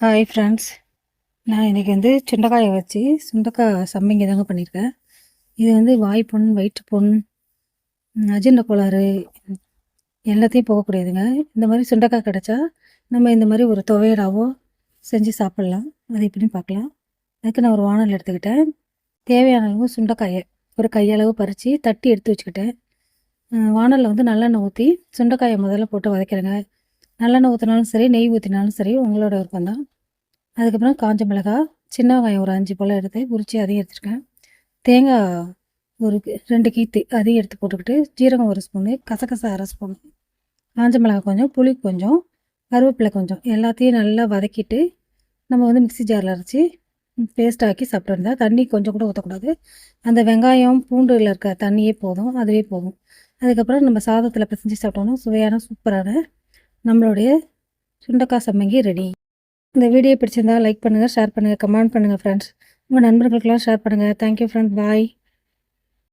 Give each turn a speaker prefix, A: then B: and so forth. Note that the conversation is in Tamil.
A: ஹாய் ஃப்ரெண்ட்ஸ் நான் இன்றைக்கி வந்து சுண்டைக்காயை வச்சு சுண்டைக்காய் சம்மிங்க தாங்க பண்ணியிருக்கேன். இது வந்து வாய்ப்புண் வயிற்றுப்புண் ம், அஜீரண கோளாறு எல்லாத்தையும் போகக்கூடியதுங்க இந்த மாதிரி சுண்டைக்காய் கிடச்சா நம்ம இந்த மாதிரி ஒரு துவையலாவோ செஞ்சு சாப்பிட்லாம். அது எப்படின்னு பார்க்கலாம். அதுக்கு நான் ஒரு வானல் எடுத்துக்கிட்டேன். தேவையான அளவு சுண்டைக்காயை ஒரு கையளவு பறித்து தட்டி எடுத்து வச்சுக்கிட்டேன். வானலில் வந்து நல்லெண்ணெய் ஊற்றி சுண்டைக்காயை முதல்ல போட்டு வதக்கிறேங்க. நல்லெண்ணெய் ஊற்றினாலும் சரி நெய் ஊற்றினாலும் சரி உங்களோட விருப்பம் தான். அதுக்கப்புறம் காஞ்ச மிளகாய் சின்ன வெங்காயம் ஒரு அஞ்சு போல் எடுத்து உரித்து அதையும் எடுத்துருக்கேன். தேங்காய் ஒரு ரெண்டு கீத்து அதையும் எடுத்து போட்டுக்கிட்டு ஜீரகம் ஒரு ஸ்பூனு கசகசா அரை ஸ்பூன். காஞ்ச மிளகாய் கொஞ்சம் புளி கொஞ்சம் கருவேப்பிலை கொஞ்சம் எல்லாத்தையும் நல்லா வதக்கிட்டு நம்ம வந்து மிக்ஸி ஜாரில் அரைச்சி பேஸ்ட் ஆக்கி சாப்பிட்ருந்தா தண்ணி கொஞ்சம் கூட ஊற்றக்கூடாது அந்த வெங்காயம் பூண்டுல இருக்க தண்ணியே போதும் அதுவே போதும். அதுக்கப்புறம் நம்ம சாதத்தில் பிசைஞ்சு சாப்பிட்டோம்னா சுவையான சூப்பரான நம்மளுடைய சுண்டக்காய் சம்மங்கி ரெடி இந்த வீடியோ பிடிச்சிருந்தா லைக் பண்ணுங்கள் ஷேர் பண்ணுங்கள் கமெண்ட் பண்ணுங்கள் ஃப்ரெண்ட்ஸ் உங்கள் நண்பர்களுக்கெல்லாம் ஷேர் பண்ணுங்கள் தேங்க்யூ ஃப்ரெண்ட்ஸ் பாய்